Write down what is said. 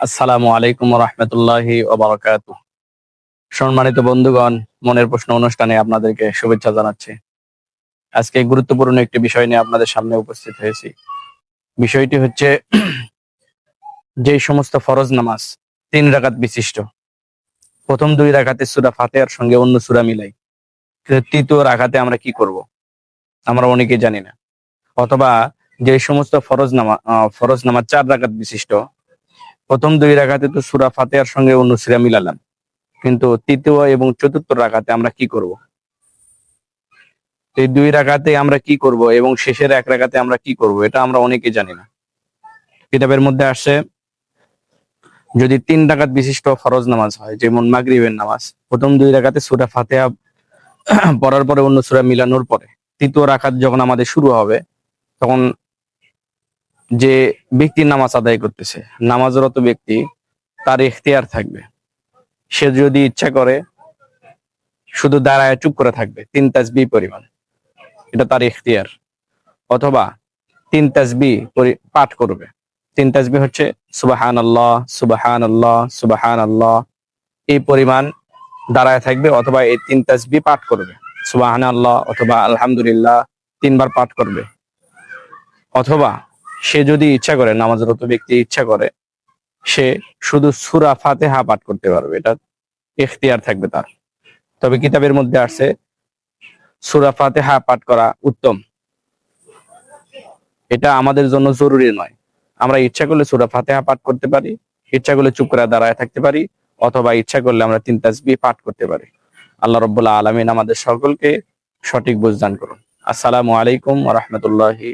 আসসালামু আলাইকুম রহমতুল্লাহি ওবরাকাত সম্মানিত বন্ধুগণ, মনের প্রশ্ন অনুষ্ঠানে আপনাদেরকে শুভেচ্ছা জানাচ্ছি। আজকে গুরুত্বপূর্ণ একটি বিষয় নিয়ে আপনাদের সামনে উপস্থিত হয়েছি। বিষয়টি হচ্ছে যে সমস্ত ফরজ নামাজ তিন রাকাত বিশিষ্ট। প্রথম দুই রাকাতে সুরা ফাতেহার সঙ্গে অন্য সুরা মিলাই। কিন্তু তৃতীয় রাকাতে আমরা কি করব? আমরা অনেকে জানি না। অথবা যে সমস্ত ফরজ নামা ফরজ নামাজ চার রাকাত বিশিষ্ট প্রথম দুই রাখাতে তো সুরা ফাতেহার সঙ্গে অন্য সুরা মিলালাম। কিন্তু তৃতীয় এবং চতুর্থ রাখাতে আমরা কি করব? এই দুই রাখাতে আমরা কি করব এবং শেষের এক রাখাতে আমরা কি করব, এটা আমরা অনেকে জানি না। কিতাবের মধ্যে আসে যদি তিন রাকাত বিশিষ্ট ফরজ নামাজ হয়, যেমন মাগরিবের নামাজ, প্রথম দুই রাখাতে সুরা ফাতেহা পড়ার পরে অন্য সুরা মিলানোর পরে তৃতীয় রাখাত যখন আমাদের শুরু হবে, তখন যে ব্যক্তি নামাজ আদায় করতেছে নামাজরত ব্যক্তি, তার ইখতিয়ার থাকবে। সে যদি ইচ্ছা করে, শুধু দাঁড়ায় চুপ করে থাকবে, তিন তাসবি পরিমাণ, এটা তার ইখতিয়ার। অথবা তিন তাসবি পাঠ করবে। তিন তাসবি হচ্ছে সুবাহান আল্লাহ সুবাহান আল্লাহ সুবাহান আল্লাহ এই পরিমাণ দাঁড়ায় থাকবে, অথবা এই তিন তাসবি পাঠ করবে। সুবাহান আল্লাহ অথবা আলহামদুলিল্লাহ, তিনবার পাঠ করবে। অথবা সে যদি ইচ্ছা করে, নামাজরত ব্যক্তি ইচ্ছা করে, সে শুধু সুরা ফাতেহা পাঠ করতে পারবে। এটা এখতিয়ার থাকবে তার। তবে কিতাবের মধ্যে আসছে, সুরা ফাতেহা পাঠ করা উত্তম। এটা আমাদের জন্য জরুরি নয়। আমরা ইচ্ছা করলে সুরা ফাতেহা পাঠ করতে পারি, ইচ্ছা করলে চুপ করে দাঁড়ায় থাকতে পারি, অথবা ইচ্ছা করলে আমরা তিন তাসবি পাঠ করতে পারি। আল্লাহ রব্বুল্লাহ আলমিন আমাদের সকলকে সঠিক বুঝদান করুন। আসসালামু আলাইকুম রহমতুল্লাহি